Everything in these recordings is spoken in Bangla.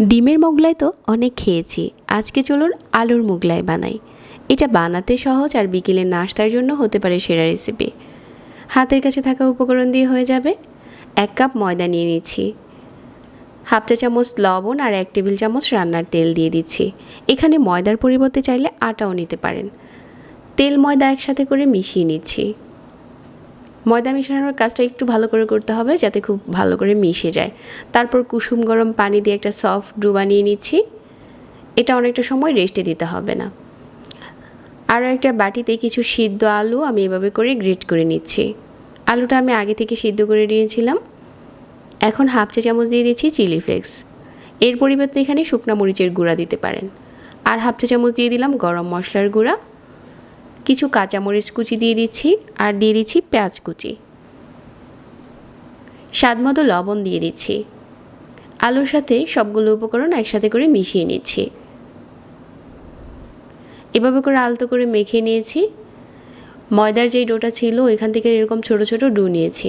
ডিমের মোগলাই তো অনেক খেয়েছি। আজকে চলুন আলুর মোগলাই বানাই। এটা বানাতে সহজ আর বিকেলের নাস্তার জন্য হতে পারে সেরা রেসিপি হাতের কাছে থাকা উপকরণ দিয়ে হয়ে যাবে এক কাপ ময়দা নিয়ে নিচ্ছি। হাফ চা চামচ লবণ আর এক টেবিল চামচ রান্নার তেল দিয়ে দিচ্ছি। এখানে ময়দার পরিবর্তে চাইলে আটাও নিতে পারেন। তেল ময়দা একসাথে করে মিশিয়ে নিচ্ছি। ময়দা মেশানোর কাজটা একটু ভালো করে করতে হবে যাতে খুব ভালো করে মিশে যায়। তারপর কুসুম গরম পানি দিয়ে একটা সফট ডু বানিয়ে নিচ্ছি। এটা অনেকটা সময় রেস্টে দিতে হবে না। আরও একটা বাটিতে কিছু সিদ্ধ আলু আমি এভাবে করে গ্রেট করে নিচ্ছি। আলুটা আমি আগে থেকে সিদ্ধ করে নিয়েছিলাম। এখন হাফ চা চামচ দিয়ে দিচ্ছি চিলি ফ্লেক্স। এর পরিবর্তে এখানে শুকনা মরিচের গুঁড়া দিতে পারেন। আর হাফ চা চামচ দিয়ে দিলাম গরম মশলার গুঁড়া। কিছু কাঁচামরিচ কুচি দিয়ে দিচ্ছি আর দিয়ে দিচ্ছি পেঁয়াজ কুচি। স্বাদ মতো লবণ দিয়ে দিচ্ছি। আলুর সাথে সবগুলো উপকরণ একসাথে করে মিশিয়ে নিচ্ছি। এভাবে করে আলতো করে মেখে নিয়েছি। ময়দার যেই ডোটা ছিল এখান থেকে এরকম ছোট ছোট ডো নিয়েছি।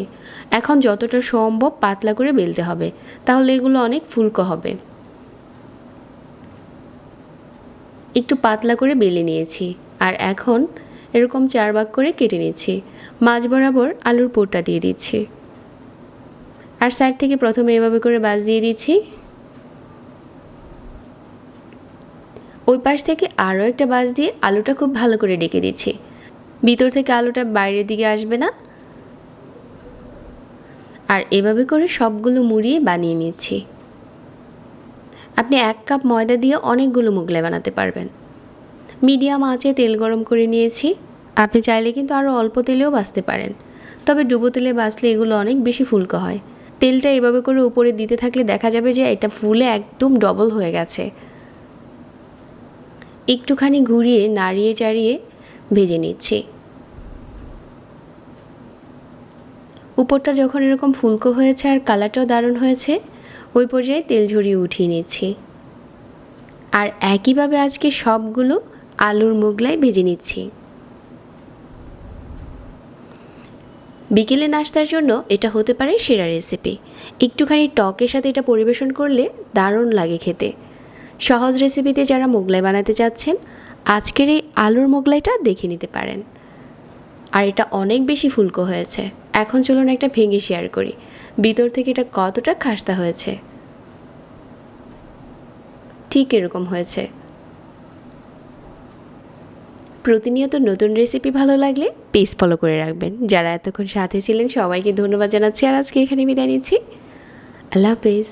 এখন যতটা সম্ভব পাতলা করে বেলতে হবে, তাহলে এগুলো অনেক ফুলকো হবে। একটু পাতলা করে বেলে নিয়েছি। আর এখন এরকম চার ভাগ করে কেটে নিচ্ছি। মাছ বরাবর আলুর পোরটা দিয়ে দিচ্ছি। আর সাইড থেকে প্রথমে এভাবে করে বাজ দিয়ে দিচ্ছি। ওই পাশ থেকে আরও একটা বাজ দিয়ে আলুটা খুব ভালো করে ডেকে দিচ্ছি। ভিতর থেকে আলুটা বাইরের দিকে আসবে না। আর এভাবে করে সবগুলো মুড়িয়ে বানিয়ে নিচ্ছি। আপনি এক কাপ ময়দা দিয়ে অনেকগুলো মুগলাই বানাতে পারবেন। মিডিয়াম আঁচে তেল গরম করে নিয়েছি। আপনি চাইলে কিন্তু আরও অল্প তেলেও বাঁচতে পারেন। তবে ডুবো তেলে বাঁচলে এগুলো অনেক বেশি ফুলকো হয়। তেলটা এভাবে করে উপরে দিতে থাকলে দেখা যাবে যে এটা ফুলে একদম ডবল হয়ে গেছে। একটুখানি ঘুরিয়ে নাড়িয়ে চাড়িয়ে ভেজে নিচ্ছি। উপরটা যখন এরকম ফুলকো হয়েছে আর কালারটাও দারুণ হয়েছে, ওই পর্যায়ে তেল ঝরিয়ে উঠিয়ে নিচ্ছি। আর একইভাবে আজকে সবগুলো আলুর মোগলাই ভেজে নিচ্ছি। বিকেলে নাস্তার জন্য এটা হতে পারে সেরা রেসিপি একটুখানি টকের সাথে এটা পরিবেশন করলে দারুণ লাগে খেতে। সহজ রেসিপিতে যারা মোগলাই বানাতে চাচ্ছেন, আজকের এই আলুর মোগলাইটা দেখে নিতে পারেন। আর এটা অনেক বেশি ফুলকো হয়েছে। এখন চলুন একটা ভেঙে শেয়ার করি। ভিতর থেকে এটা কতটা খাস্তা হয়েছে? ঠিক এরকম হয়েছে। প্রতিনিয়ত নতুন রেসিপি ভালো লাগলে পেজ ফলো করে রাখবেন। যারা এতক্ষণ সাথে ছিলেন, সবাইকে ধন্যবাদ জানাচ্ছি। আর আজকে এখানে বিদায় নিচ্ছি। আল্লাহ হাফেজ।